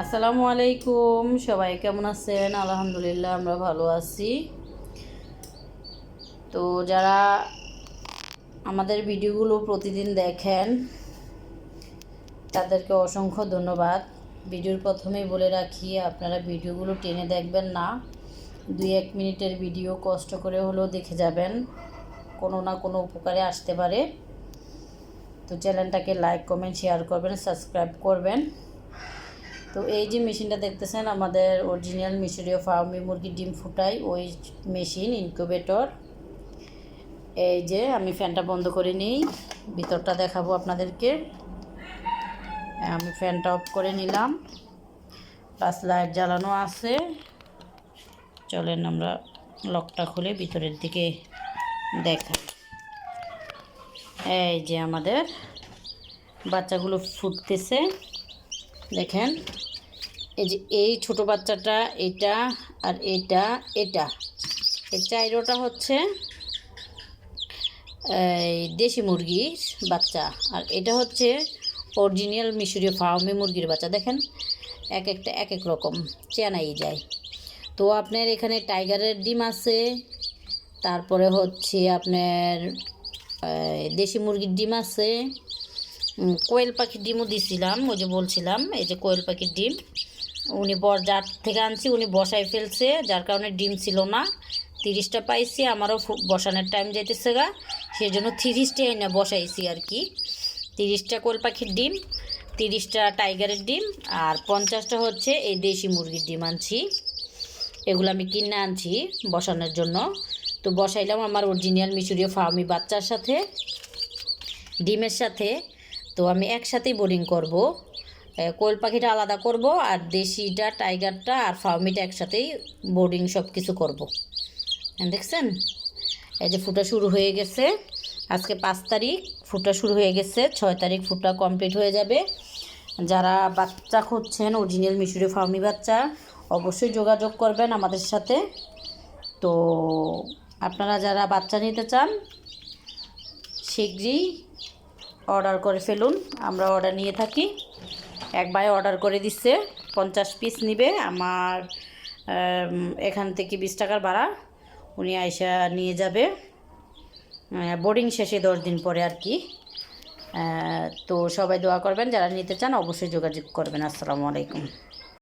আসসালামু আলাইকুম, সবাই কেমন আছেন? আলহামদুলিল্লাহ, আমরা ভালো আছি। তো যারা আমাদের ভিডিওগুলো প্রতিদিন দেখেন, তাদেরকে অসংখ্য ধন্যবাদ। ভিডিওর প্রথমেই বলে রাখি, আপনারা ভিডিওগুলো টেনে দেখবেন না। দুই এক মিনিটের ভিডিও কষ্ট করে হলেও দেখে যাবেন। কোনো না কোনো উপকারে আসতে পারে। তো চ্যানেলটাকে লাইক, কমেন্ট, শেয়ার করবেন, সাবস্ক্রাইব করবেন। তো এই যে মেশিনটা দেখতেছেন, আমাদের অরিজিনাল মিশরীয় ফার্মি মুরগির ডিম ফুটাই, ওই মেশিন ইনকিউবেটর এই যে আমি ফ্যানটা বন্ধ করে নিই, ভিতরটা দেখাবো আপনাদেরকে। আমি ফ্যানটা অফ করে নিলাম। প্লাস লাইট জ্বালানো আছে। চলেন আমরা লকটা খুলে ভিতরের দিকে দেখাই। এই যে আমাদের বাচ্চাগুলো ফুটতেছে। দেখেন। এই যে এই ছোট বাচ্চাটা এটা আর এটা এটা। এই চাইরোটা হচ্ছে দেশি মুরগির বাচ্চা আর এটা হচ্ছে অরিজিনাল মিশরীয় ফার্মে মুরগির বাচ্চা। দেখেন, এক একটা, এক এক রকম, চেনাই যায়। তো আপনার এখানে টাইগারের ডিম আছে, তারপরে হচ্ছে আপনার দেশি মুরগির ডিম আছে কোয়েল পাখির ডিমও দিছিলাম, ওই যে বলছিলাম, এই যে কোয়েল পাখির ডিম। উনি বর যার থেকে আনছি, উনি বসাই ফেলছে, যার কারণে ডিম ছিল না। তিরিশটা পাইছি, আমারও বসানোর টাইম যাইতেছে গা। সেই জন্য তিরিশটাই না বসাইছি আর কি। তিরিশটা কোয়েল পাখির ডিম, তিরিশটা টাইগারের ডিম, আর পঞ্চাশটা হচ্ছে এই দেশি মুরগির ডিম আনছি। এগুলো আমি কিনে আনছি বসানোর জন্য। তো বসাইলাম আমার অরিজিনাল মিশরীয় ফার্মি বাচ্চার সাথে, ডিমের সাথে। তো আমি একসাথেই বোর্ডিং করব। কোয়েল পাখিটা আলাদা করব আর দেশিটা, টাইগারটা আর ফার্মিটা একসাথেই বোর্ডিং সব কিছু করব দেখছেন? এই যে ফুটা শুরু হয়ে গেছে। আজকে পাঁচ তারিখ, ফুটা শুরু হয়ে গেছে। ছয় তারিখ ফুটা কমপ্লিট হয়ে যাবে। যারা বাচ্চা খুঁজছেন অরিজিনাল মিশরি ফার্মি বাচ্চা, অবশ্যই যোগাযোগ করবেন আমাদের সাথে। তো আপনারা যারা বাচ্চা নিতে চান, শীঘ্রই অর্ডার করে ফেলুন। আমরা অর্ডার নিয়ে থাকি। এক ভাই অর্ডার করে দিচ্ছে। পঞ্চাশ পিস নিবে। আমার এখান থেকে বিশ টাকার ভাড়া। উনি আইসা নিয়ে যাবে। বোর্ডিং শেষে দশ দিন পরে আর কি। তো সবাই দোয়া করবেন। যারা নিতে চান অবশ্যই যোগাযোগ করবেন। আসসালামু আলাইকুম।